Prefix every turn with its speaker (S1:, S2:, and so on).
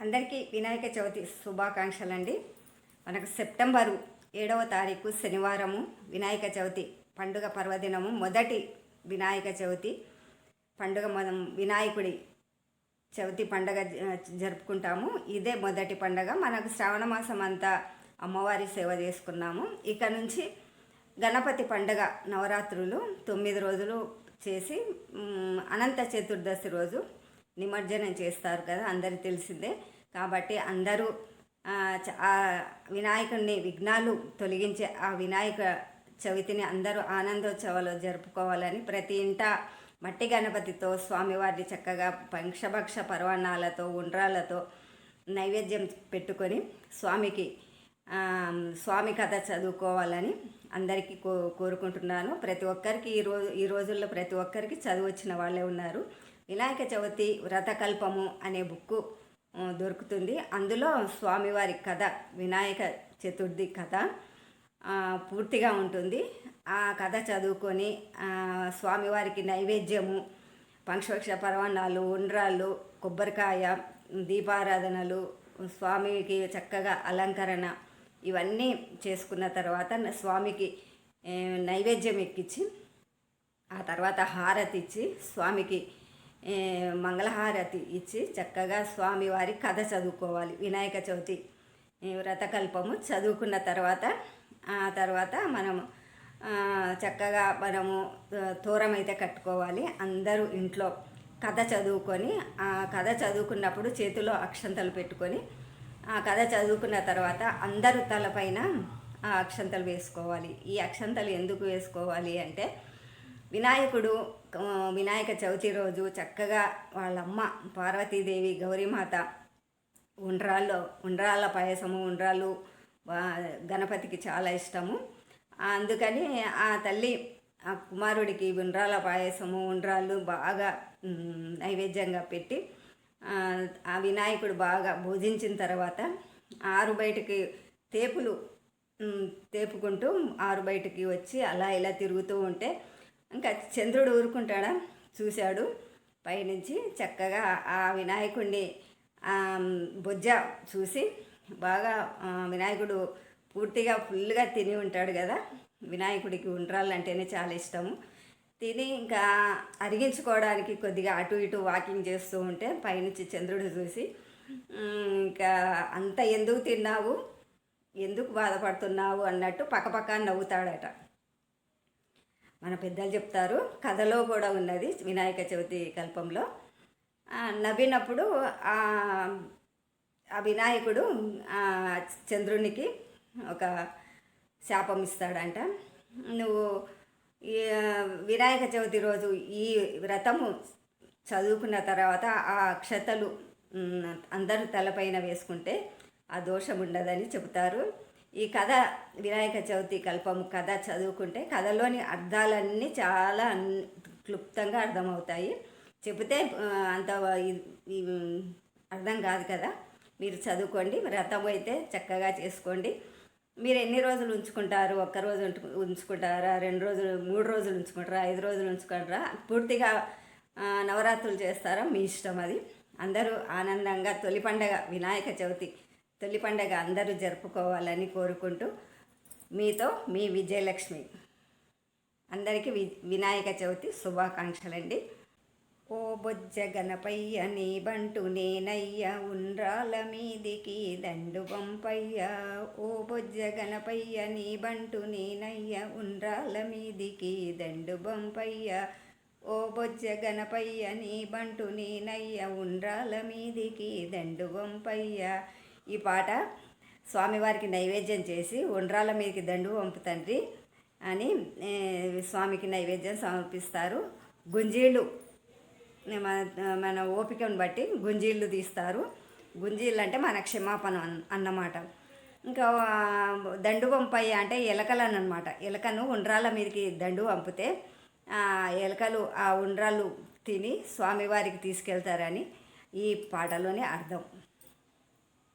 S1: అందరికీ వినాయక చవితి శుభాకాంక్షలు అండి మనకు సెప్టెంబరు ఏడవ తారీఖు శనివారము వినాయక చవితి పండుగ పర్వదినము మొదటి వినాయక చవితి పండుగ మనం వినాయకుడి చవితి పండగ జ- జరుపుకుంటాము. ఇదే మొదటి పండగ. మనకు శ్రావణ మాసం అంతా అమ్మవారి సేవ చేసుకున్నాము. ఇక నుంచి గణపతి పండగ నవరాత్రులు తొమ్మిది రోజులు చేసి అనంత చతుర్దశి రోజు నిమజ్జనం చేస్తారు కదా అందరికి తెలిసిందే. కాబట్టి అందరూ ఆ, చ- వినాయకుడిని విఘ్నాలు తొలగించే ఆ వినాయక చవితిని అందరూ ఆనందోత్సవాలు జరుపుకోవాలని ప్రతి ఇంట మట్టి గణపతితో స్వామివారిని చక్కగా పంక్షభక్ష పర్వణాలతో ఉండ్రాలతో నైవేద్యం పెట్టుకొని స్వామికి స్వామి కథ చదువుకోవాలని అందరికీ కో కోరుకుంటున్నాను. ప్రతి ఒక్కరికి ఈ రోజు ఈ రోజుల్లో ప్రతి ఒక్కరికి చదువు వచ్చిన వాళ్ళే ఉన్నారు. వినాయక చవితి వ్రతకల్పము అనే బుక్కు దొరుకుతుంది. అందులో స్వామివారి కథ వినాయక చతుర్థి కథ పూర్తిగా ఉంటుంది. ఆ కథ చదువుకొని స్వామివారికి నైవేద్యము పంక్షవక్ష పర్వణాలు ఉండ్రాళ్ళు కొబ్బరికాయ దీపారాధనలు స్వామికి చక్కగా అలంకరణ ఇవన్నీ చేసుకున్న తర్వాత స్వామికి నైవేద్యం ఎక్కించి ఆ తర్వాత హారతి ఇచ్చి స్వామికి మంగళహారతి ఇచ్చి చక్కగా స్వామివారి కథ చదువుకోవాలి. వినాయక చవితి వ్రతకల్పము చదువుకున్న తర్వాత ఆ తర్వాత మనము చక్కగా మనము తోరమైతే తోరం అయితే కట్టుకోవాలి. అందరూ ఇంట్లో కథ చదువుకొని ఆ కథ చదువుకున్నప్పుడు చేతిలో అక్షంతలు పెట్టుకొని ఆ కథ చదువుకున్న తర్వాత అందరూ తలపైన ఆ అక్షంతలు వేసుకోవాలి. ఈ అక్షంతలు ఎందుకు వేసుకోవాలి అంటే వినాయకుడు వినాయక చవితి రోజు చక్కగా వాళ్ళమ్మ పార్వతీదేవి గౌరీమాత ఉండ్రాళ్ళు ఉండ్రాళ్ళ పాయసము ఉండ్రాళ్ళు గణపతికి చాలా ఇష్టము. అందుకని ఆ తల్లి ఆ కుమారుడికి ఉండ్రాల పాయసము ఉండ్రాళ్ళు బాగా నైవేద్యంగా పెట్టి ఆ, వినాయకుడు బాగా భోజించిన తర్వాత ఆరు బయటకి తేపులు తేపుకుంటూ ఆరు బయటికి వచ్చి అలా ఇలా తిరుగుతూ ఉంటే ఇంకా చంద్రుడు ఊరుకుంటాడా? చూశాడు. పైనుంచి చక్కగా ఆ వినాయకుడిని బుజ్జ బొజ్జ చూసి బాగా వినాయకుడు పూర్తిగా ఫుల్గా తిని ఉంటాడు కదా. వినాయకుడికి ఉండ్రాలంటేనే చాలా ఇష్టము. తిని ఇంకా అరిగించుకోవడానికి కొద్దిగా అటు ఇటు వాకింగ్ చేస్తూ ఉంటే పైనుంచి చంద్రుడు చూసి ఇంకా అంత ఎందుకు తిన్నావు? ఎందుకు బాధపడుతున్నావు? అన్నట్టు పక్కపక్క నవ్వుతాడట. మన పెద్దలు చెప్తారు. కథలో కూడా ఉన్నది వినాయక చవితి కల్పంలో. నవ్వినప్పుడు ఆ వినాయకుడు చంద్రునికి ఒక శాపం ఇస్తాడంట. నువ్వు వినాయక చవితి రోజు ఈ వ్రతము చదువుకున్న తర్వాత ఆ అక్షతలు అందరూ తలపైన వేసుకుంటే ఆ దోషం ఉండదని చెబుతారు. ఈ కథ వినాయక చవితి కల్పము కథ చదువుకుంటే కథలోని అర్థాలన్నీ చాలా అన్- క్లుప్తంగా అర్థమవుతాయి. చెబితే అంత అర్థం కాదు కదా. మీరు చదువుకోండి వ్రతం అయితే చక్కగా చేసుకోండి. మీరు ఎన్ని రోజులు ఉంచుకుంటారు? ఒక్క రోజు ఉంచుకుంటారా? రెండు రోజులు మూడు రోజులు ఉంచుకుంటారా? ఐదు రోజులు ఉంచుకుంటారా? పూర్తిగా నవరాత్రులు చేస్తారా? మీ ఇష్టం అది. అందరూ ఆనందంగా తొలి పండగ వినాయక చవితి తొలి పండగ అందరూ జరుపుకోవాలని కోరుకుంటూ మీతో మీ విజయలక్ష్మి. అందరికీ వి వినాయక చవితి శుభాకాంక్షలండి. ఓ బొజ్జ గణపయ్య నీ బంటు నేనయ్య ఉండ్రాల మీదికి దండు పంపయ్య. ఓ బొజ్జ గణపయ్య నీ బంటు నేనయ్య ఉండ్రాల మీదికి దండు పంపయ్య. ఓ బొజ్జ గణపయ్య నీ బంటు నేనయ్య ఉండ్రాల మీదికి దండు పంపయ్య. ఈ పాట స్వామివారికి నైవేద్యం చేసి ఉండ్రాల మీదకి దండు పంపు తండ్రి అని స్వామికి నైవేద్యం సమర్పిస్తారు. గుంజీళ్ళు మన మన ఓపికను బట్టి గుంజీళ్ళు తీస్తారు. గుంజీళ్ళు అంటే మన క్షమాపణ అన్- అన్నమాట. ఇంకా దండు పంపయ్య అంటే ఎలకలను అనమాట ఎలకను ఉండ్రాల మీదకి దండు పంపితే ఆ ఎలకలు ఆ ఉండ్రాలు తిని స్వామివారికి తీసుకెళ్తారని ఈ పాటలోని అర్థం.